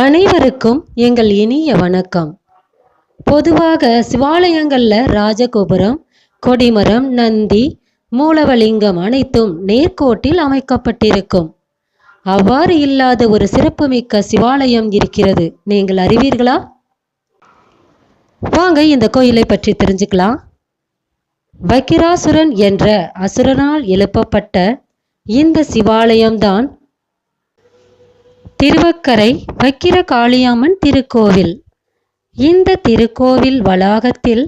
அனைவருக்கும் எங்கள் இனிய வணக்கம். பொதுவாக சிவாலயங்களில் ராஜகோபுரம் கொடிமரம் நந்தி மூலவலிங்கம் அனைத்தும் நேர்கோட்டில் அமைக்கப்பட்டிருக்கும். அவ்வாறு இல்லாத ஒரு சிறப்புமிக்க சிவாலயம் இருக்கிறது. நீங்கள் அறிவீர்களா? வாங்க இந்த கோயிலை பற்றி தெரிஞ்சுக்கலாம். வக்கிராசுரன் என்ற அசுரனால் எழுப்பப்பட்ட இந்த சிவாலயம்தான் திருவக்கரை வக்கிர காளியம்மன் திருக்கோவில். இந்த திருக்கோவில் வளாகத்தில்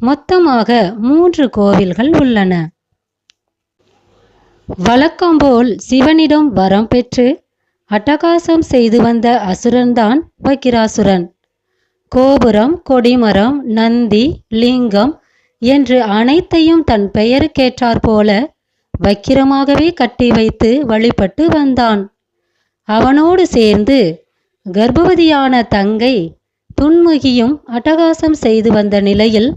மொத்தமாக மூன்று கோவில்கள் உள்ளன. வழக்கம்போல் சிவனிடம் வரம் பெற்று அட்டகாசம் செய்து வந்த அசுரன்தான் வக்கிராசுரன். கோபுரம் கொடிமரம் நந்தி லிங்கம் என்று அனைத்தையும் தன் பெயருக்கேற்றாற்போல வக்கிரமாகவே கட்டி வைத்து வழிபட்டு வந்தான். அவனோடு சேர்ந்து கர்ப்பவதியான தங்கை துன்முகியும் அட்டகாசம் செய்து வந்த நிலையில்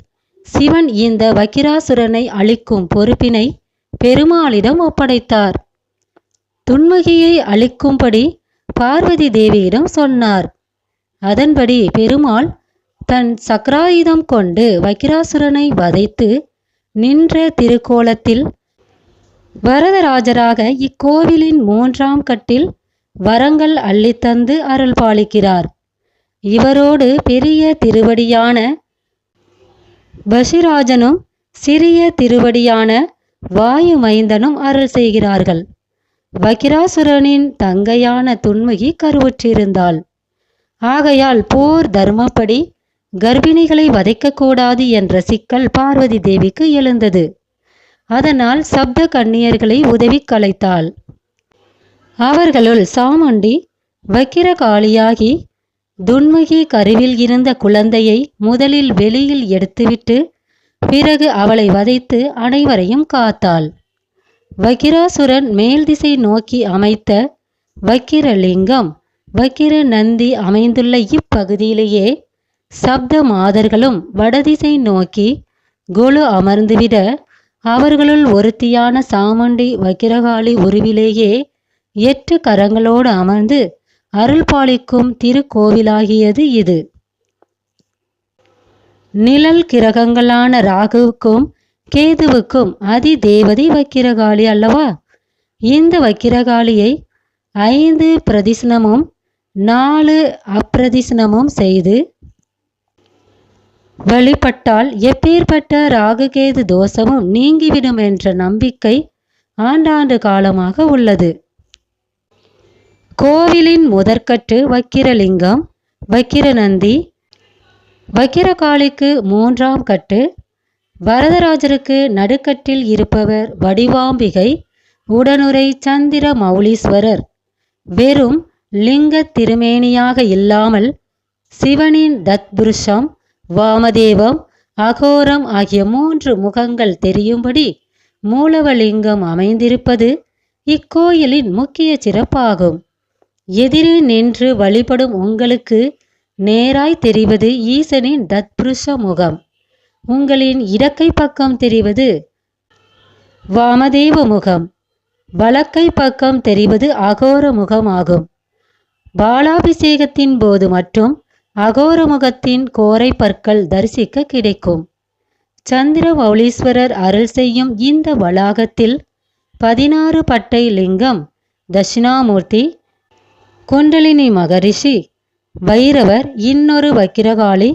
சிவன் இந்த வக்கிராசுரனை அழிக்கும் பொறுப்பினை பெருமாளிடம் ஒப்படைத்தார். துன்முகியை அழிக்கும்படி பார்வதி தேவியிடம் சொன்னார். அதன்படி பெருமாள் தன் சக்ராயுதம் கொண்டு வக்கிராசுரனை வதைத்து நின்ற திருக்கோலத்தில் வரதராஜராக இக்கோவிலின் மூன்றாம் கட்டில் வரங்கள் அள்ளித்தந்து அருள் பாலிக்கிறார் இவரோடு பெரிய திருவடியான பசிராஜனும் சிறிய திருவடியான வாயு மைந்தனும் அருள் செய்கிறார்கள். வக்கிராசுரனின் தங்கையான துன்முகி கருவுற்றிருந்தாள். ஆகையால் போர் தர்மப்படி கர்ப்பிணிகளை வதைக்கக்கூடாது என்ற சிக்கல் பார்வதி தேவிக்கு எழுந்தது. அதனால் சப்த கன்னியர்களை உதவி கலைத்தாள். அவர்களுள் சாமுண்டி வக்கிரகாளியாகி துன்முகி கருவில் இருந்த குழந்தையை முதலில் வெளியில் எடுத்துவிட்டு பிறகு அவளை வதைத்து அனைவரையும் காத்தாள். வக்கிராசுரன் மேல் திசை நோக்கி அமைத்த வக்கிரலிங்கம் வக்கிர நந்தி அமைந்துள்ள இப்பகுதியிலேயே சப்த மாதர்களும் வடதிசை நோக்கி குழு அமர்ந்துவிட அவர்களுள் ஒருத்தியான சாமுண்டி வக்கிரகாளி உருவிலேயே எட்டு கரங்களோடு அமர்ந்து அருள் பாலிக்கும் திருக்கோவிலாகியது இது. நிழல் கிரகங்களான ராகுவுக்கும் கேதுவுக்கும் அதி தேவதை வக்கிரகாளி அல்லவா? இந்த வக்கிரகாளியை ஐந்து பிரதிசனமும் நாலு அப்பிரதிசனமும் செய்து வழிபட்டால் எப்பேற்பட்ட ராகுகேது தோஷமும் நீங்கிவிடும் என்ற நம்பிக்கை ஆண்டாண்டு காலமாக உள்ளது. கோவிலின் முதற்கட்டு வக்கிரலிங்கம் வக்கிரநந்தி வக்கிரகாளிக்கு மூன்றாம் கட்டு வரதராஜருக்கு நடுக்கட்டில் இருப்பவர் வடிவாம்பிகை உடனுரை சந்திர மௌலீஸ்வரர். வெறும் லிங்க திருமேனியாக இல்லாமல் சிவனின் தத்புருஷம் வாமதேவம் அகோரம் ஆகிய மூன்று முகங்கள் தெரியும்படி மூலவலிங்கம் அமைந்திருப்பது இக்கோயிலின் முக்கிய சிறப்பாகும். எதிரே நின்று வழிபடும் உங்களுக்கு நேராய் தெரிவது ஈசனின் தத்புருஷ முகம். உங்களின் இடக்கை பக்கம் தெரிவது வாமதேவ முகம். வலக்கை பக்கம் தெரிவது அகோர முகம் ஆகும் பாலாபிஷேகத்தின் போது மட்டும் அகோர முகத்தின் கோரை பற்கள் தரிசிக்க கிடைக்கும். சந்திர மௌலீஸ்வரர் அருள் செய்யும் இந்த வளாகத்தில் பதினாறு பட்டை லிங்கம் தட்சிணாமூர்த்தி குண்டலினி மகரிஷி வைரவர் இன்னொரு வக்கிரகாளி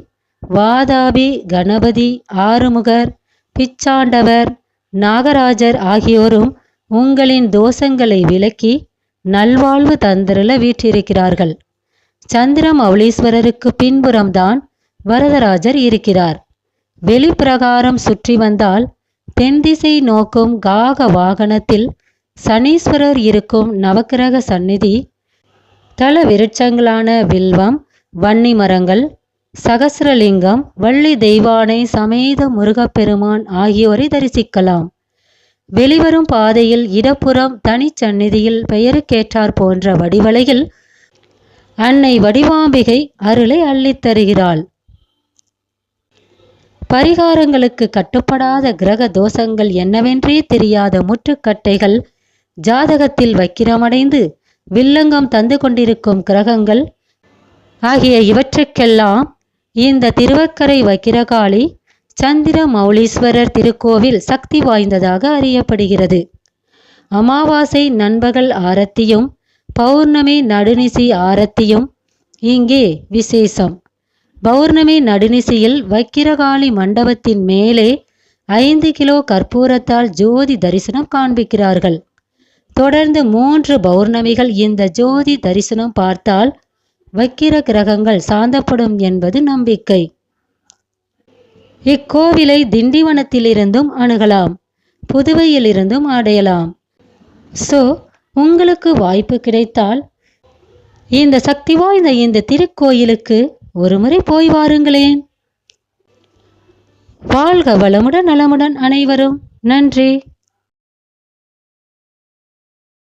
வாதாபி கணபதி ஆறுமுகர் பிச்சாண்டவர் நாகராஜர் ஆகியோரும் உங்களின் தோஷங்களை விலக்கி நல்வாழ்வு தந்திரல வீற்றிருக்கிறார்கள். சந்திர மௌலீஸ்வரருக்கு பின்புறம்தான் வரதராஜர் இருக்கிறார். வெளிப்பிரகாரம் சுற்றி வந்தால் தென் திசை நோக்கும் காக வாகனத்தில் சனீஸ்வரர் இருக்கும் நவக்கிரக சந்நிதி தல விருட்சங்களான வில்வம் வன்னி மரங்கள் சகசிரலிங்கம் வள்ளி தெய்வானை சமேத முருகப்பெருமான் ஆகியோரை தரிசிக்கலாம். வெளிவரும் பாதையில் இடப்புறம் தனிச்சந்நிதியில் பெயருக்கேற்றார் போன்ற வடிவலையில் அன்னை வடிவாம்பிகை அருளை அள்ளித் தருகிறாள். பரிகாரங்களுக்கு கட்டுப்படாத கிரக தோஷங்கள் என்னவென்றே தெரியாத முற்றுக்கட்டைகள் ஜாதகத்தில் வக்கிரமடைந்து வில்லங்கம் தந்து கொண்டிருக்கும் கிரகங்கள் ஆகிய இவற்றுக்கெல்லாம் இந்த திருவக்கரை வக்கிரகாளி சந்திர மௌலீஸ்வரர் திருக்கோவில் சக்தி வாய்ந்ததாக அறியப்படுகிறது. அமாவாசை நண்பகல் ஆரத்தியும் பௌர்ணமி நடுநிசி ஆரத்தியும் இங்கே விசேஷம். பௌர்ணமி நடுநிசியில் வக்கிரகாளி மண்டபத்தின் மேலே ஐந்து கிலோ கற்பூரத்தால் ஜோதி தரிசனம் காண்பிக்கிறார்கள். தொடர்ந்து மூன்று பௌர்ணமிகள் இந்த ஜோதி தரிசனம் பார்த்தால் வக்கிர கிரகங்கள் சாந்தப்படும் என்பது நம்பிக்கை. இக்கோவிலை திண்டிவனத்திலிருந்தும் அணுகலாம் புதுவையிலிருந்தும் அடையலாம். ஸோ உங்களுக்கு வாய்ப்பு கிடைத்தால் இந்த சக்தி வாய்ந்த இந்த திருக்கோயிலுக்கு ஒருமுறை போய் வாருங்களேன். வாழ்க வளமுடன் நலமுடன் அனைவரும். நன்றி.